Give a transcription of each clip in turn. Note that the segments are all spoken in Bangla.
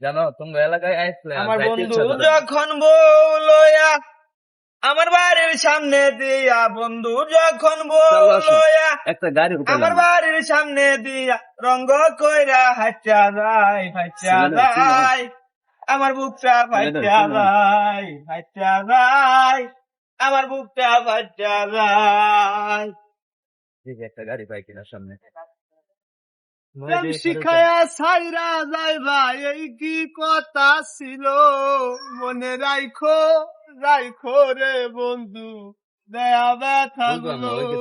জানো তুমি এলাকায় আসলে আমার বন্ধু যখন বউ লয়া আমার বাড়ির সামনে দিয়া বন্ধু যখন বউ লয়া একটা গাড়ি আমার বাড়ির সামনে দিয়া রঙ্গ কইরা হাচ্চা যায় ছিল। যায় আমার বুকটা ছিল। যায় হাচ্চা যায় আমার বুকটা ফাইচা যায় একটা গাড়ি পাই কিনা সামনে। প্রেম শিখায়া সাইরা যাইবা এই কি কথা ছিল? মনে রাইখো রাইখো রে বন্ধু দয়া ব্যথা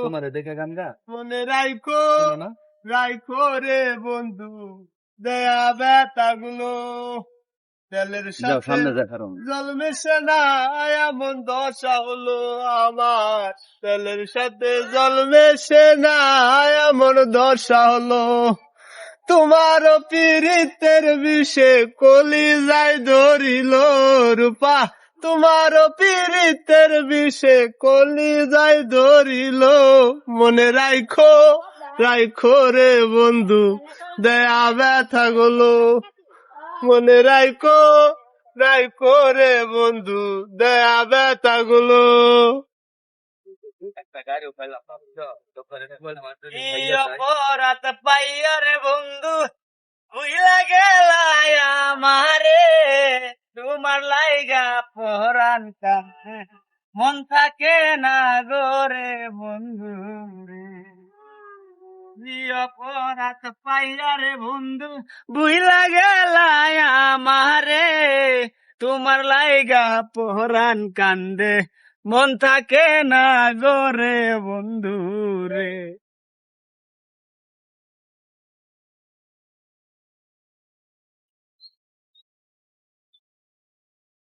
তোমার দেখে গান গা। মনে রাইখো রাইখো রে বন্ধু দয়া ব্যথা গুলো। তেলের সাথে জল মেশে না এমন দশা হলো আমার। তেলের সাথে জল মেশে না এমন দশা হলো। তোমার পীড়িতের বিষে কলি যাই ধরিল রূপা। তোমার পীড়িতের বিষে কলি যাই ধরিল। মনে রাইখো রাইখো রে বন্ধু, দয়া ব্যথা গুলো। মনে রাইখো রাইখো রে বন্ধু, দয়া ব্যথা গুলো একটা গাড়ি পাইলাম দোকানে বলে মাত্র এই অপরাধ পাইয়া রে বন্ধু ভুইলা গেলাই আমারে তোমার লাইগা পরান মন থাকে না গোরে বন্ধু রে অপরাধ পাইয়া রে বন্ধু ভুইলা গেলাই আমারে তোমার লাইগা পরান কান্দে মন থাকে না গোরে বন্ধু রে।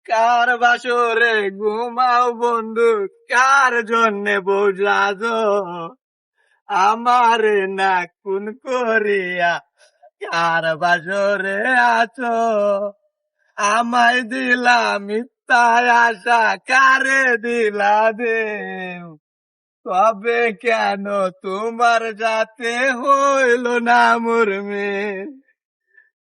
কার বাসরে ঘুমাও বন্ধু? কার জন্যে বোঝাজ আমারে না কোন করিয়া কার বাসরে আছো? আমায় দিলা মিথ্যায় আশা কারে দিলা দেও? তবে কেন তোমার যাতে হইল না মোর মেয়ে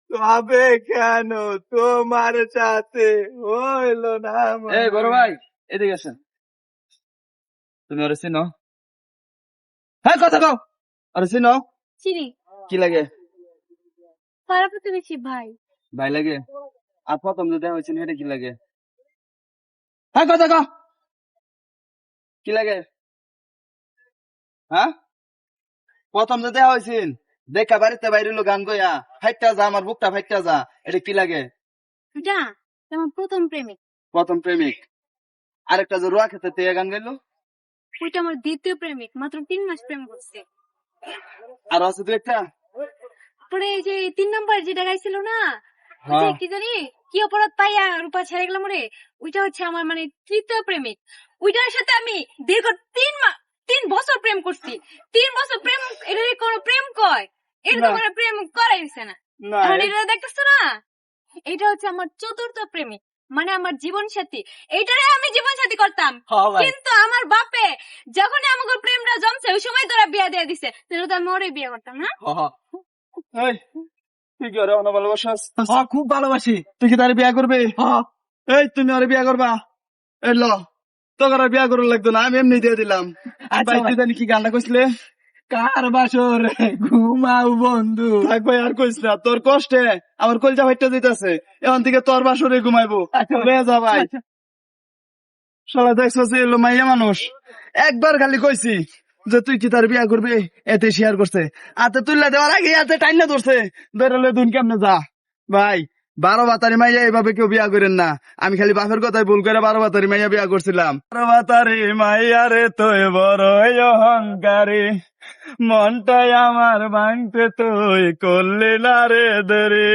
তবে কেন তোমার সাথে হইল না এই বড় ভাই এদিকে আসেন। তুমি ওরে চিনো? হ্যাঁ কথা কও। আরে চিনো? চিনি। কি লাগে? পাড়া প্রতিবেশী ভাই? ভাই লাগে? আর প্রথম যে দেখা হয়েছিল এটা কি লাগে? হ্যাঁ কথা কও কি লাগে? হ্যাঁ? প্রথম যে দেখা হয়েছিল দেখা বাড়িতে বাইরে হলো গান গয়া ফাইটটা যা আমার বুকটা ফাইটটা যা এটা কি লাগে? এটা আমার প্রথম প্রেমিক। প্রথম প্রেমিক। আরেকটা যে রুয়া খেতে তে গান গাইলো? ওইটা আমার দ্বিতীয় প্রেমিক মাত্র তিন মাস প্রেম করছে। আর আছে দু একটা? পরে এই যে তিন নম্বর যেটা গাইছিল না কি জানি? কি অপরাধ পাইয়া রূপা ছেড়ে গেলাম রে ওইটা হচ্ছে আমার মানে তৃতীয় প্রেমিক। ওইটার সাথে আমি দীর্ঘ তিন মাস তিন বছর প্রেম করছি। তিন বছর প্রেম এটা কোনো প্রেম কয়? এটা তো না। কোনো প্রেম করাই দিছে না এটা দেখতেছো না? এটা হচ্ছে আমার চতুর্থ প্রেমিক। মানে আমার জীবন সাথী এইটারে আমি জীবন সাথী করতাম। হ্যাঁ কিন্তু আমার বাপে যখন আমাকে প্রেমটা জমছে ওই সময় তোরা বিয়া দিয়ে দিছে। তাহলে তো আমি ওরে বিয়ে করতাম না? এই, তুই কি ওরে অন্য ভালোবাসাস? হ্যাঁ, খুব ভালোবাসি। তুই কি তার বিয়া করবে? হ্যাঁ, এই তুমি ওরে বিয়া করবা? এই ল। তোর আর বিয়া করার লাগতো না আমি এমনি দিয়ে দিলাম। আচ্ছা। তুই জানি কি গানটা কইছিলে? কার বাসর ঘুমাও বন্ধু? আর কইস না তোর কষ্টে আমার কলজা ভাইটা দিতেছে। এখন থেকে তোর বাসরে ঘুমাইবো। আচ্ছা। যা ভাই। আচ্ছা। শালা দেখছ যে এলো মাইয়া মানুষ? একবার খালি কইছি যে তুই কি তার বিয়া করবি? এতে শেয়ার করছে। আতে তুললে দেওয়ার আগে এতে টাইনা ধরছে। বেরোলে দুন কেমনে যা। ভাই, বারো বাতারি মাইয়া এইভাবে কেউ বিয়া করেন না। আমি খালি বাপের কথাই ভুল করে বারো বাতারি মাইয়া বিয়া করছিলাম। বারো বাতারি মাইয়া রে, তুই বড় অহংকারী। মনটাই আমার ভাঙতে তুই করলি না রে দেরি।